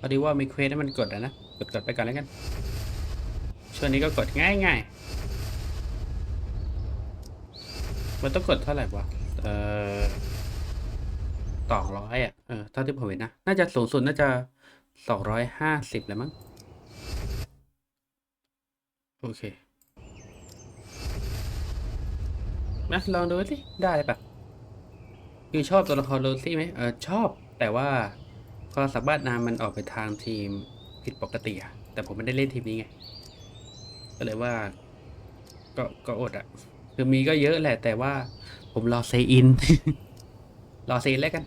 พอดีว่ามีเควสให้มันกดอะนะกดกดไปก่อนแล้วกัน ช่วงนี้ก็กดง่ายง่ายๆมันต้องกดเท่าไหร่วะ เอ่อสองร้อยอะ เออเท่าที่ผมเห็นนะ น่าจะสูงสุดน่าจะสองร้อยห้าสิบแล้วมั้ง โอเคนะลองดูสิ ได้ปะ คือชอบตัวละครโรซี่ไหมเออชอบ แต่ว่าความสามารถนามมันออกไปทางทีมผิดปกติอะแต่ผมไม่ได้เล่นทีมนี้ไง ก็เลยว่า ก็ก็อดอะคือมีก็เยอะแหละ แต่ว่า ผมรอเซอิน รอเซอินแล้วกัน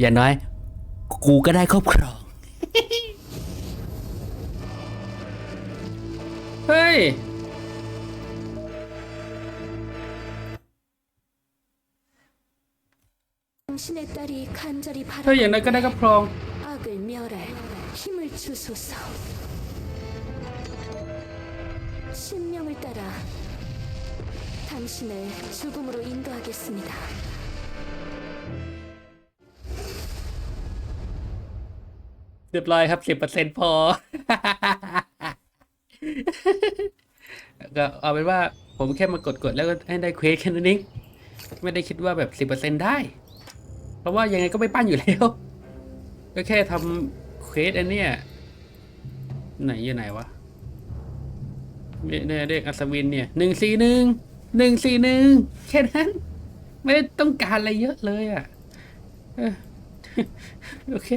อย่างน้อย กูก็ได้ครอบครอง เฮ้ย 당신의 딸이 간절히 เธออย่างน้อยก็ได้ครอบครอง 악을 멸해 힘을 주소서. 신명을 따라 당신을 죽음으로 인도하겠습니다. เรียบร้อยครับสิบเปอร์เซ็นพอ ก็เอาเป็นว่าผมแค่มากดกดๆแล้วก็ให้ได้เควสแค่นั้นเองไม่ได้คิดว่าแบบสิบเปอร์เซ็นได้ เพราะว่ายังไงก็ไม่ปั้นอยู่แล้ว ก็แค่ทำเควสอันเนี้ยไหนอยู่ไหนวะเนี่ยเด็กอัศวินเนี่ยหนึ่งสี่หนึ่งหนึ่งสี่หนึ่งแค่นั้น ไม่ได้ต้องการอะไรเยอะเลยอะโอเค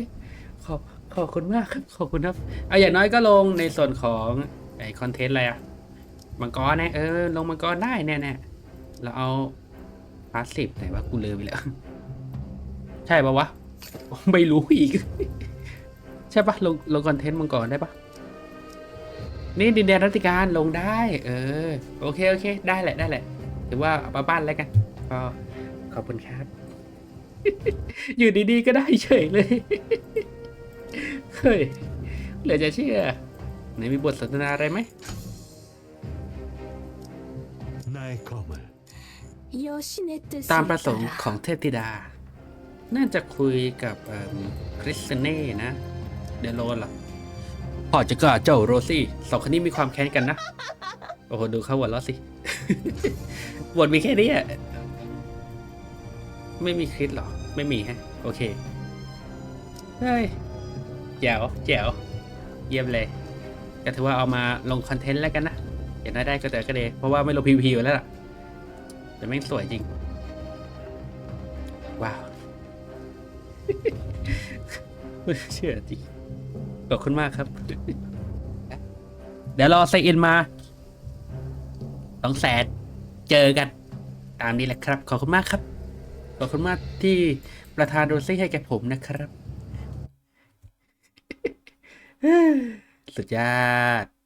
ขอบ ขอบคุณมากครับ ขอบคุณครับเอาอย่างน้อยก็ลงในส่วนของไอคอนเทนต์อะไรอะมังกรนะเออ ลงมังกรได้แน่ๆเราเอาพาสซีฟไหนวะกูลืมไปแล้วใช่ปะวะไม่รู้อีก ใช่ปะลงลงคอนเทนต์มังกรได้ปะนี่ดินแดนรัติการลงได้ เออ โอเคโอเค ได้แหละได้แหละถือว่าเอามาบ้านแล้วกันก็ขอบคุณครับ อยู่ดีๆก็ได้เฉยเลย เฮ้ย เหลือจะเชื่อในมีบทสนทนาอะไรไหมตามประสงค์ของเทพธิดา น่าจะคุยกับคริสเน่นะ เดโลนหรอพ่อจะกล้าเจ้าโรซี่สองคนนี้มีความแค้นกันนะ โอ้โห ดูเขาหัวเล้ะสิบทมีแค่นี้อะไม่มีคริสหรอ ไม่มีฮะ โอเค เฮ้ย แจ๋วแจ๋วเยี่ยมเลย ก็ถือว่าเอามาลงคอนเทนต์แล้วกันนะอย่างน้อยได้ก็แต่ก็เดเพราะว่าไม่ลงพีพีอยู่แล้วล่ะ แต่แม่สวยจริง ว้าวเชื่อจริงขอบคุณมากครับ เดี๋ยวรอไซอินมาสองแสนเจอกัน ตามนี้แหละครับ ขอบคุณมากครับ ขอบคุณมากที่ประธานโรซี่ให้แก่ผมนะครับ สุดยอด